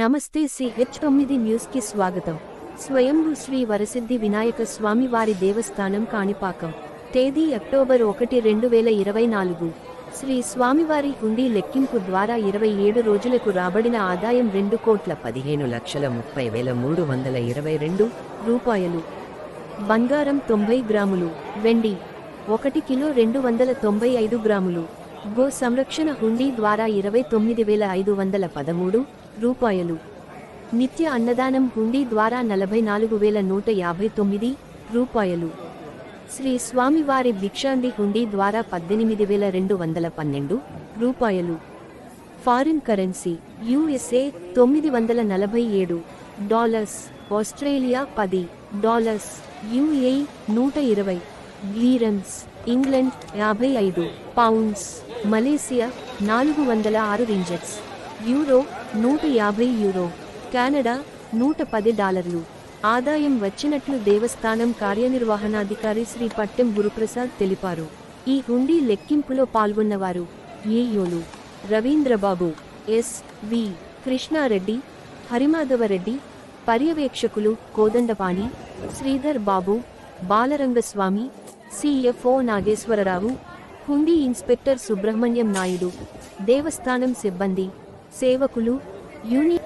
నమస్తే సిహెచ్ తొమ్మిది న్యూస్కి స్వాగతం. స్వయంభూ శ్రీ వరసిద్ధి వినాయక స్వామి వారి దేవస్థానం కాణిపాకం. తేదీ అక్టోబర్ ఒకటి రెండు వేల ఇరవై నాలుగు. శ్రీ స్వామివారి హుండీ లెక్కింపు ద్వారా ఇరవై ఏడు రోజులకు రాబడిన ఆదాయం రెండు కోట్ల పదిహేను లక్షల ముప్పై వేల మూడు వందల ఇరవై రెండు రూపాయలు. బంగారం తొంభై గ్రాములు. వెండి ఒకటి కిలో రెండు వందల తొంభై ఐదు గ్రాములు. గో సంరక్షణ హుండీ ద్వారా ఇరవై తొమ్మిది వేల ఐదు వందల పదమూడు. రూపాయలు. నిత్య అన్నదానం హుండీ ద్వారా నలభై నాలుగు వేల నూట యాభై తొమ్మిది రూపాయలు. శ్రీ స్వామివారి భిక్షాండి హుండీ ద్వారా పద్దెనిమిది వేల రెండు వందల పన్నెండు రూపాయలు. ఫారిన్ కరెన్సీ యుఎస్ఏ తొమ్మిది వందల నలభై ఏడు డాలర్స్ ఆస్ట్రేలియా పది డాలర్స్ యుఏ నూట ఇరవై గ్లీరన్స్ ఇంగ్లండ్ యాభై ఐదు పౌండ్స్ మలేసియా నాలుగు వందల ఆరు రింజెట్స్. యూరో నూట యాభై యూరో కెనడా నూట పది డాలర్లు. ఆదాయం వచ్చినట్లు దేవస్థానం కార్యనిర్వహణాధికారి శ్రీ పట్టెం గురుప్రసాద్ తెలిపారు. ఈ హుండీ లెక్కింపులో పాల్గొన్నవారు ఏయోలు రవీంద్రబాబు ఎస్. వి. కృష్ణారెడ్డి హరిమాధవరెడ్డి పర్యవేక్షకులు కోదండపాణి శ్రీధర్ బాబు బాలరంగస్వామి సిఎఫ్ఓ నాగేశ్వరరావు హుండీ ఇన్స్పెక్టర్ సుబ్రహ్మణ్యం నాయుడు దేవస్థానం సిబ్బంది సేవకులు యూని